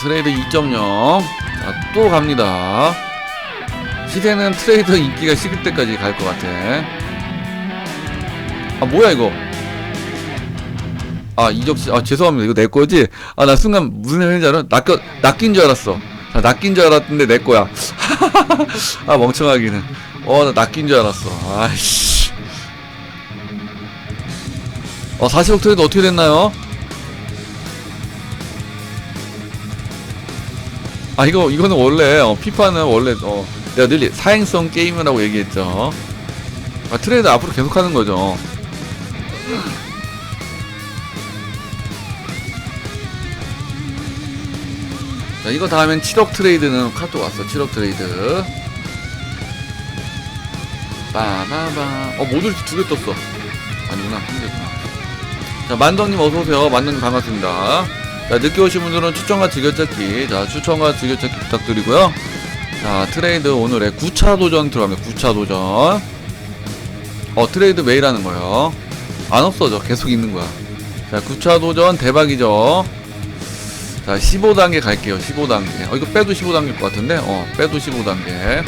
트레이드 2.0. 자, 또 갑니다. 시대는 트레이드 인기가 식을 때까지 갈 것 같아. 아, 뭐야, 이거. 아, 이적시, 아, 죄송합니다. 이거 내 거지? 아, 나 순간 무슨 소리인지 알아? 낚여, 낚인 줄 알았어. 자, 낚인 줄 알았는데 내 거야. 아, 멍청하기는. 어, 나 낚인 줄 알았어. 아이씨. 어, 40억 트레이드 어떻게 됐나요? 아 이거 이거는 원래 어, 피파는 원래 어 내가 늘 사행성 게임이라고 얘기했죠. 아 트레이드 앞으로 계속 하는 거죠. 자 이거 다음엔 7억 트레이드는 카톡 왔어. 7억 트레이드. 빠바바. 어 모듈 두개 떴어. 아니구나 한 개구나. 자 만덕님 어서 오세요. 만덕님 반갑습니다. 자, 늦게 오신 분들은 추천과 즐겨찾기. 자, 추천과 즐겨찾기 부탁드리고요. 자, 트레이드 오늘의 9차 도전 들어갑니다. 9차 도전. 어, 트레이드 매일 하는 거예요. 안 없어져. 계속 있는 거야. 자, 9차 도전 대박이죠. 자, 15단계 갈게요. 15단계. 어, 이거 빼도 15단계일 것 같은데? 어, 빼도 15단계.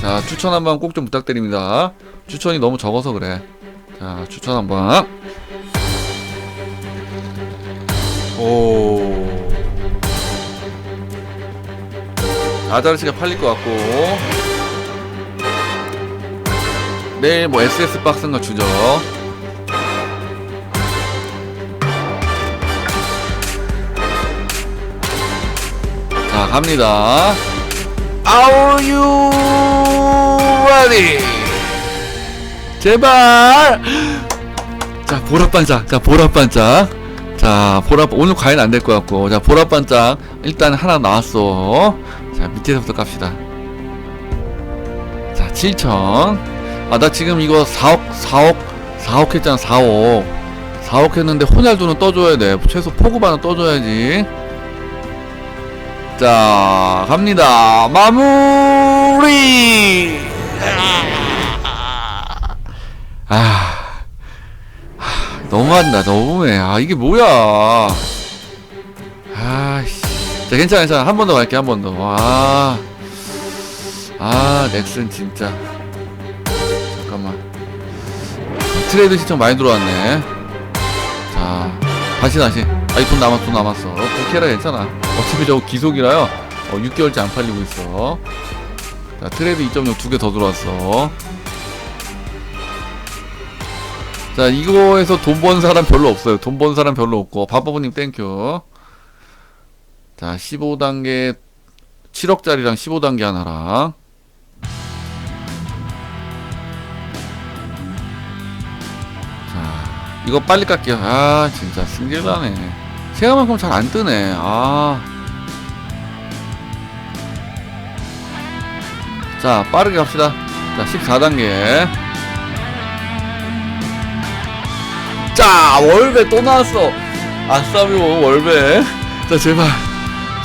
자, 추천 한번 꼭 좀 부탁드립니다. 추천이 너무 적어서 그래. 자, 추천 한번. 오. 아자르시가 팔릴 것 같고. 내일 뭐 SS 박스인가 주죠. 자, 갑니다. Are you ready? 제발. 자 보라반짝. 자 보라반짝. 자 보라 오늘 과연 안 될 것 같고. 자 보라반짝 일단 하나 나왔어. 자 밑에서부터 깝시다. 자 7천. 아 나 지금 이거 4억 4억 4억 했잖아 4억. 4억 했는데 호날두는 떠줘야 돼. 최소 포그바는 떠줘야지. 자 갑니다. 마무리. 아, 하, 너무한다, 너무해. 아, 이게 뭐야. 아씨. 자, 괜찮아, 괜찮아. 한 번 더 갈게, 한 번 더. 와. 아, 넥슨 진짜. 잠깐만. 트레이드 신청 많이 들어왔네. 자, 다시, 다시. 아이, 돈 남았어, 돈 남았어. 어, 부캐라 괜찮아. 어차피 저거 기속이라요. 어, 6개월째 안 팔리고 있어. 자, 트레이드 2.0두개 더 들어왔어. 자 이거에서 돈 번 사람 별로 없어요. 돈 번 사람 별로 없고. 바바부님 땡큐. 자 15단계 7억짜리랑 15단계 하나랑. 자 이거 빨리 깎게요. 아 진짜 승질나네. 생각만큼 잘 안 뜨네. 아. 자 빠르게 갑시다. 자 14단계 자 월배 또 나왔어. 아싸미오 월배. 자 제발.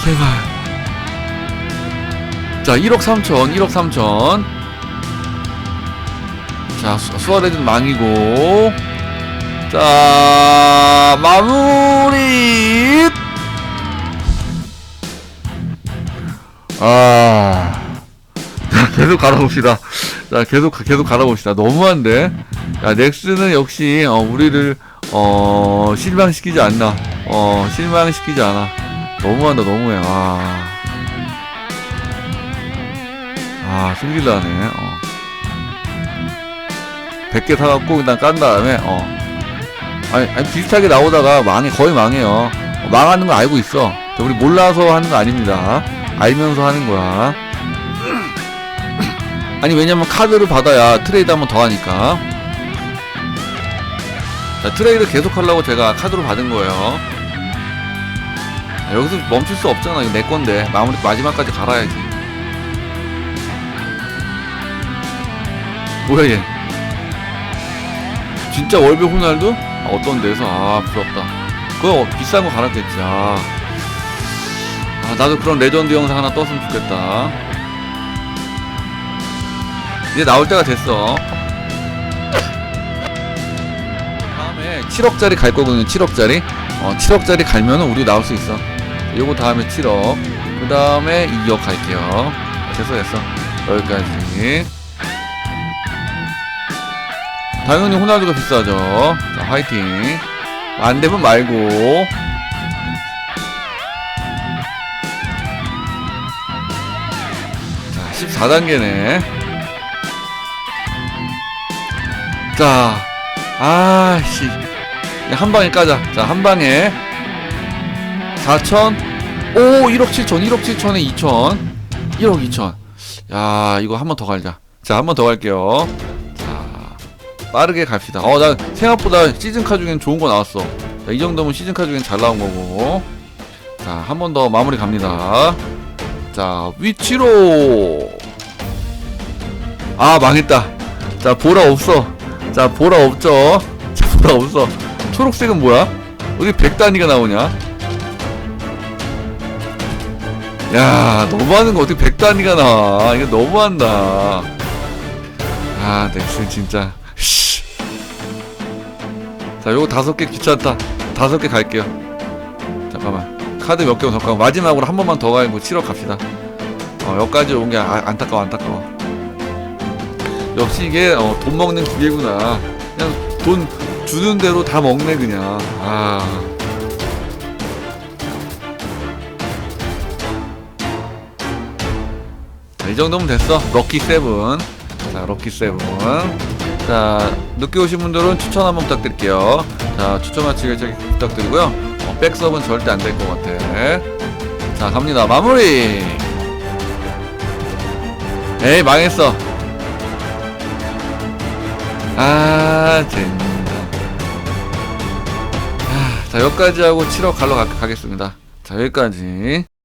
제발. 자 1억 3천 1억 3천. 자 수- 수아레즈는 망이고. 자 마무리. 아. 자, 계속 갈아봅시다. 자 계속 계속 갈아봅시다. 너무한데? 야, 넥슨은 역시 어, 우리를 어, 실망시키지 않나. 어, 실망시키지 않아. 너무한다, 너무해. 아, 아, 승질나네. 어. 100개 사갖고 일단 깐 다음에 어. 아니, 아니 비슷하게 나오다가 망해 거의 망해요. 어, 망하는 거 알고 있어. 자, 우리 몰라서 하는 거 아닙니다. 알면서 하는 거야. 아니 왜냐면 카드를 받아야 트레이드 한 번 더 하니까. 자, 트레이드 계속 하려고 제가 카드로 받은 거예요. 자, 여기서 멈출 수 없잖아. 이거 내 건데. 마무리 마지막까지 갈아야지. 뭐야 얘? 진짜 월배 호날두? 아, 어떤 데서? 아 부럽다. 그거 비싼 거 갈았겠지. 아. 아 나도 그런 레전드 영상 하나 떴으면 좋겠다. 이제 나올 때가 됐어. 7억짜리 갈 거거든요 7억짜리. 어 7억짜리 갈면은 우리 나올 수 있어. 요거 다음에 7억. 그 다음에 2억 갈게요. 됐어 됐어. 여기까지. 당연히 호날두가 비싸죠. 자 화이팅. 안 되면 말고. 자 14단계네. 자 아씨 한 방에 까자. 자 한 방에 4천. 오 1억 7천 1억 7천에 2천. 1억 2천. 야 이거 한 번 더 갈자. 자 한 번 더 갈게요. 자 빠르게 갑시다. 어나 생각보다 시즌카 중엔 좋은 거 나왔어. 자, 이 정도면 시즌카 중엔 잘 나온 거고. 자 한 번 더 마무리 갑니다. 자 위치로. 아 망했다. 자 보라 없어. 자 보라 없죠. 자 보라 없어 초록색은 뭐야? 어디 100단위가 나오냐? 야 너무하는 거 어떻게 100단위가 나와 이거 너무한다. 아 넥슨 진짜. 씨. 자 요거 다섯 개 귀찮다. 다섯 개 갈게요. 잠깐만. 카드 몇 개만 더 가고 마지막으로 한 번만 더 가고 7억 갑시다. 어 여기까지 온게 아, 안타까워 안타까워. 역시 이게 어, 돈 먹는 기계구나. 그냥 돈 주는 대로 다 먹네 그냥 아 자, 이 정도면 됐어. 럭키 세븐. 자, 럭키 세븐. 자, 늦게 오신 분들은 추천 한번 부탁드릴게요. 자, 추천과 지gel적 부탁드리고요. 어, 백섭은 절대 안 될 것 같아. 자, 갑니다. 마무리! 에이, 망했어. 아, 젠 자, 여기까지 하고 7억 갈러 가, 가겠습니다. 자, 여기까지.